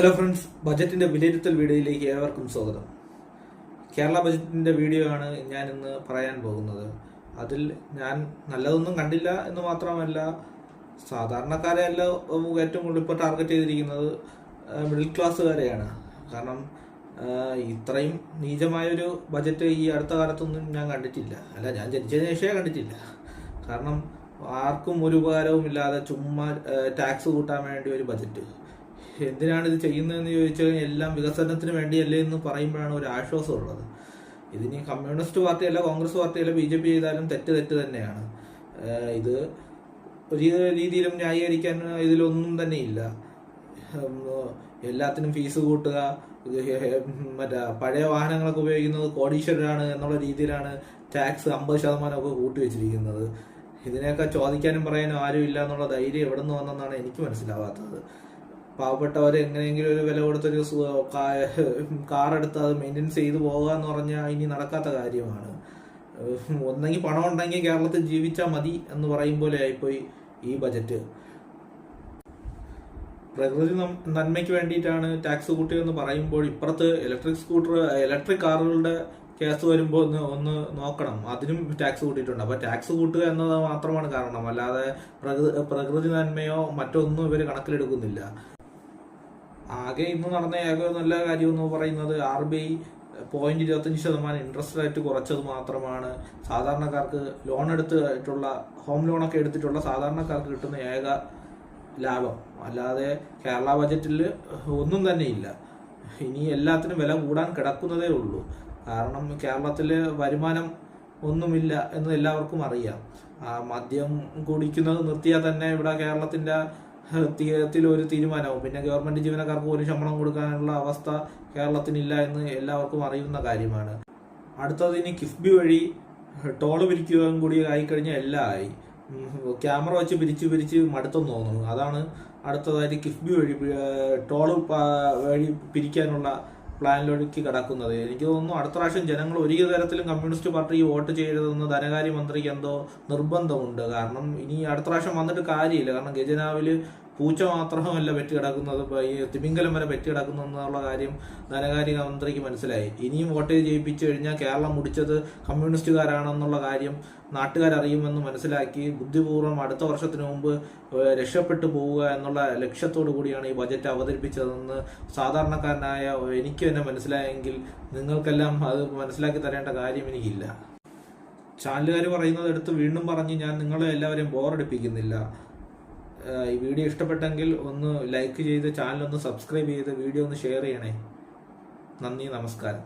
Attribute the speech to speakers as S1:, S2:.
S1: Hello friends ബജറ്റിന്റെ വിലയിരുത്തൽ വീഡിയോയിലേക്ക് ഏവർക്കും സ്വാഗതം. കേരള ബജറ്റിന്റെ വീഡിയോ ആണ് ഞാൻ ഇന്ന് പറയാൻ പോകുന്നത്. അതിൽ ഞാൻ നല്ലതൊന്നും കണ്ടില്ല എന്ന് മാത്രമല്ല സാധാരണക്കാരെ അല്ല ഏറ്റവും കൂടുതൽ ഇപ്പോൾ ടാർഗറ്റ് ചെയ്തിരിക്കുന്നത് മിഡിൽ ക്ലാസ്സുകാരെയാണ് കാരണം ഇത്രയും നീചമായൊരു ബജറ്റ് ഈ അടുത്ത കാലത്തൊന്നും ഞാൻ കണ്ടിട്ടില്ല. അല്ല ഞാൻ ജനിച്ചതിന് ശേഷമേ കണ്ടിട്ടില്ല. കാരണം ആർക്കും ഒരു ഉപകാരവും ഇല്ലാതെ ചുമ്മാ ടാക്സ് കൂട്ടാൻ വേണ്ടി ഒരു ബജറ്റ് എന്തിനാണ് ഇത് ചെയ്യുന്നതെന്ന് ചോദിച്ചു കഴിഞ്ഞാൽ എല്ലാം വികസനത്തിന് വേണ്ടിയല്ലേ എന്ന് പറയുമ്പോഴാണ് ഒരു ആശ്വാസം ഉള്ളത്. ഇതിനി കമ്മ്യൂണിസ്റ്റ് പാർട്ടിയല്ല കോൺഗ്രസ് പാർട്ടിയല്ല ബി ജെ പി ചെയ്താലും തെറ്റ് തെറ്റ് തന്നെയാണ്. ഇത് ഒരു രീതിയിലും ന്യായീകരിക്കാൻ ഇതിലൊന്നും തന്നെ ഇല്ല. എല്ലാത്തിനും ഫീസ് കൂട്ടുക മറ്റേ പഴയ വാഹനങ്ങളൊക്കെ ഉപയോഗിക്കുന്നത് കോടീശ്വരരാണ് എന്നുള്ള രീതിയിലാണ് ടാക്സ് അമ്പത് ശതമാനമൊക്കെ കൂട്ടി വെച്ചിരിക്കുന്നത്. ഇതിനെയൊക്കെ ചോദിക്കാനും പറയാനും ആരും ഇല്ല എന്നുള്ള ധൈര്യം എവിടെ നിന്ന് വന്നെന്നാണ് എനിക്ക് മനസ്സിലാവാത്തത്. പാവപ്പെട്ടവർ എങ്ങനെയെങ്കിലും ഒരു വില കൊടുത്തൊരു കാർ എടുത്ത് അത് മെയിന്റെനൻസ് ചെയ്ത് പോകുക എന്ന് പറഞ്ഞാൽ ഇനി നടക്കാത്ത കാര്യമാണ്. ഒന്നെങ്കിൽ പണം ഉണ്ടെങ്കിൽ കേരളത്തിൽ ജീവിച്ചാൽ മതി എന്ന് പറയും പോലെ ആയിപ്പോയി ഈ ബജറ്റ്. പ്രകൃതി നന്മയ്ക്ക് വേണ്ടിയിട്ടാണ് ടാക്സ് കൂട്ടിയതെന്ന് പറയുമ്പോൾ ഇപ്പുറത്ത് ഇലക്ട്രിക് സ്കൂട്ടർ ഇലക്ട്രിക് കാറുകളുടെ കേസ് വരുമ്പോൾ ഒന്ന് ഒന്ന് നോക്കണം. അതിനും ടാക്സ് കൂട്ടിയിട്ടുണ്ട്. അപ്പോൾ ടാക്സ് കൂട്ടുക എന്നത് മാത്രമാണ് കാരണം. അല്ലാതെ പ്രകൃതി പ്രകൃതി നന്മയോ മറ്റൊന്നും ഇവർ കണക്കിലെടുക്കുന്നില്ല. ആകെ ഇന്ന് നടന്ന ഏക നല്ല കാര്യം എന്ന് പറയുന്നത് ആർ ബി ഐ പോയിന്റ് ഇരുപത്തഞ്ച് ശതമാനം ഇൻട്രസ്റ്റ് റേറ്റ് കുറച്ചത് മാത്രമാണ്. സാധാരണക്കാർക്ക് ലോൺ എടുത്തിട്ടുള്ള ഹോം ലോണൊക്കെ എടുത്തിട്ടുള്ള സാധാരണക്കാർക്ക് കിട്ടുന്ന ഏക ലാഭം. അല്ലാതെ കേരള ബജറ്റിൽ ഒന്നും തന്നെ ഇല്ല. ഇനി എല്ലാത്തിനും വില കൂടാൻ കിടക്കുന്നതേ ഉള്ളൂ. കാരണം കേരളത്തിൽ വരുമാനം ഒന്നുമില്ല എന്ന് എല്ലാവർക്കും അറിയാം. മദ്യം കുടിക്കുന്നത് നിർത്തിയാൽ തന്നെ ഇവിടെ കേരളത്തിന്റെ തീരത്തിൽ ഒരു തീരുമാനവും പിന്നെ ഗവൺമെന്റ് ജീവനക്കാർക്ക് പോലും ശമ്പളം കൊടുക്കാനുള്ള അവസ്ഥ കേരളത്തിനില്ല എന്ന് എല്ലാവർക്കും അറിയുന്ന കാര്യമാണ്. അടുത്തത് ഇനി കിഫ്ബി വഴി ടോൾ പിരിക്കുകയും കൂടി ആയിക്കഴിഞ്ഞാൽ എല്ലാം ആയി. ക്യാമറ വെച്ച് പിരിച്ച് പിരിച്ച് മടുത്തെന്ന് തോന്നുന്നു. അതാണ് അടുത്തതായിട്ട് കിഫ്ബി വഴി ടോൾ വഴി പിരിക്കാനുള്ള പ്ലാനിലേക്ക് കിടക്കുന്നത്. എനിക്ക് തോന്നുന്നു അടുത്ത പ്രാവശ്യം ജനങ്ങൾ ഒരു തരത്തിലും കമ്മ്യൂണിസ്റ്റ് പാർട്ടിക്ക് വോട്ട് ചെയ്യരുതെന്ന് ധനകാര്യമന്ത്രിക്ക് എന്തോ നിർബന്ധമുണ്ട്. കാരണം ഇനി അടുത്ത പ്രാവശ്യം വന്നിട്ട് കാര്യമില്ല. കാരണം ഖജനാവിൽ പൂച്ച മാത്രമല്ല വെട്ടി കിടക്കുന്നത് ഈ തിമിംഗലം വരെ വെട്ടി കിടക്കുന്നു എന്നുള്ള കാര്യം ധനകാര്യ മന്ത്രിക്ക് മനസ്സിലായി. ഇനിയും വോട്ട് ചെയ്യിപ്പിച്ചു കഴിഞ്ഞാൽ കേരളം മുടിച്ചത് കമ്മ്യൂണിസ്റ്റുകാരാണെന്നുള്ള കാര്യം നാട്ടുകാരറിയുമെന്ന് മനസ്സിലാക്കി ബുദ്ധിപൂർവം അടുത്ത വർഷത്തിന് മുമ്പ് രക്ഷപ്പെട്ടു പോവുക എന്നുള്ള ലക്ഷ്യത്തോടു കൂടിയാണ് ഈ ബജറ്റ് അവതരിപ്പിച്ചതെന്ന് സാധാരണക്കാരനായ എനിക്ക് തന്നെ മനസ്സിലായെങ്കിൽ നിങ്ങൾക്കെല്ലാം അത് മനസ്സിലാക്കി തരേണ്ട കാര്യം എനിക്കില്ല. ചാനലുകാർ പറയുന്നത് എടുത്ത് വീണ്ടും പറഞ്ഞ് ഞാൻ നിങ്ങളെ എല്ലാവരെയും ബോറടിപ്പിക്കുന്നില്ല ഈ വീഡിയോ ഇഷ്ടപ്പെട്ടെങ്കിൽ ഒന്ന് ലൈക്ക് ചെയ്ത് ചാനൽ ഒന്ന് സബ്സ്ക്രൈബ് ചെയ്ത് വീഡിയോ ഒന്ന് ഷെയർ ചെയ്യണേ. നന്ദി നമസ്കാരം.